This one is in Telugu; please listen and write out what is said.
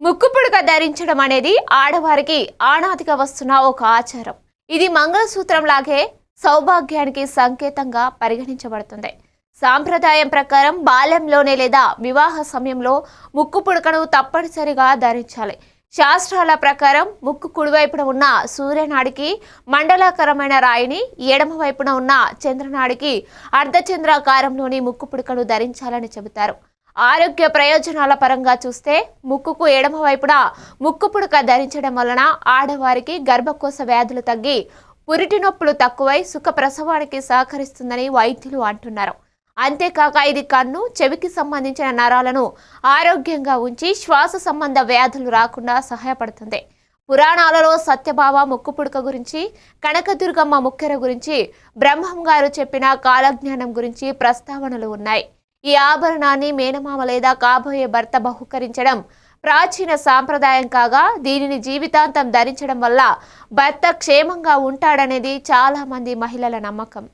ముక్కు పుడక ధరించడం అనేది ఆడవారికి ఆనాదిగా వస్తున్న ఒక ఆచారం. ఇది మంగళసూత్రం లాగే సౌభాగ్యానికి సంకేతంగా పరిగణించబడుతుంది. సాంప్రదాయం ప్రకారం బాల్యంలోనే లేదా వివాహ సమయంలో ముక్కు పుడకను తప్పనిసరిగా ధరించాలి. శాస్త్రాల ప్రకారం ముక్కు కుడివైపున ఉన్న సూర్యనాడికి మండలాకరమైన రాయిని ఎడమ వైపున ఉన్న చంద్రనాడికి అర్ధచంద్రాకారంలోని ముక్కు పుడకను ధరించాలని చెబుతారు. ఆరోగ్య ప్రయోజనాల పరంగా చూస్తే ముక్కుకు ఎడమ వైపున ముక్కు పుడక ధరించడం వలన ఆడవారికి గర్భకోశ వ్యాధులు తగ్గి పురిటి నొప్పులు తక్కువై సుఖ ప్రసవానికి సహకరిస్తుందని వైద్యులు అంటున్నారు. అంతేకాక ఇది కన్ను చెవికి సంబంధించిన నరాలను ఆరోగ్యంగా ఉంచి శ్వాస సంబంధ వ్యాధులు రాకుండా సహాయపడుతుంది. పురాణాలలో సత్యభావ ముక్కు పుడక గురించి కనకదుర్గమ్మ ముక్కెర గురించి బ్రహ్మం గారు చెప్పిన కాలజ్ఞానం గురించి ప్రస్తావనలు ఉన్నాయి. ఈ ఆభరణాన్ని మేనమామ లేదా కాబోయే భర్త బహుకరించడం ప్రాచీన సాంప్రదాయం కాగా దీనిని జీవితాంతం ధరించడం వల్ల భర్త క్షేమంగా ఉంటాడనేది చాలామంది మహిళల నమ్మకం.